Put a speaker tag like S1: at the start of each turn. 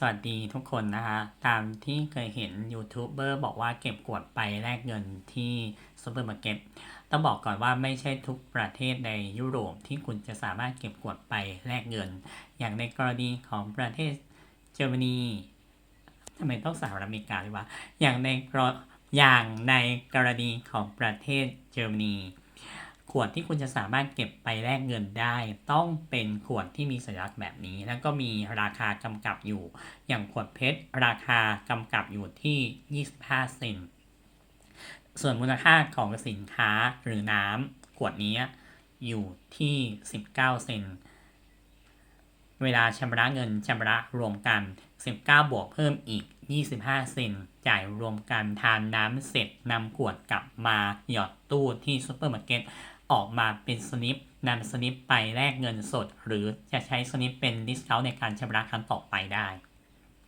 S1: สวัสดีทุกคนนะคะ ตามที่เคยเห็นยูทูบเบอร์บอกว่าเก็บกวดไปแลกเงินที่ซูเปอร์มาร์เก็ตต้องบอกก่อนว่าไม่ใช่ทุกประเทศในยุโรปที่คุณจะสามารถเก็บกวดไปแลกเงิน อย่างในกรณีของประเทศเยอรมนีทำไมต้องสหรัฐอเมริกาด้วยวะอย่างในกรอย่างในกรณีของประเทศเยอรมนี ขวดที่คุณจะสามารถเก็บไปแลกเงินได้ ต้องเป็นขวดที่มีสัญลักษณ์แบบนี้ แล้วก็มีราคากำกับอยู่ อย่างขวดเพชรราคากำกับอยู่ที่ 25 เซนส่วนมูลค่าของสินค้าหรือน้ำขวดนี้อยู่ที่ 19 เซนเวลาชำระเงินชำระรวมกัน 19 บวกเพิ่มอีก 25 เซนจ่ายรวมกันทานน้ำเสร็จนำขวดกลับมาหยอดตู้ที่ซูเปอร์มาร์เก็ต ออกมาเป็นสลิปนำสลิปไปแลกเงินสด หรือจะใช้สลิปเป็นดิสเคาท์ในการชำระครั้งต่อไปได้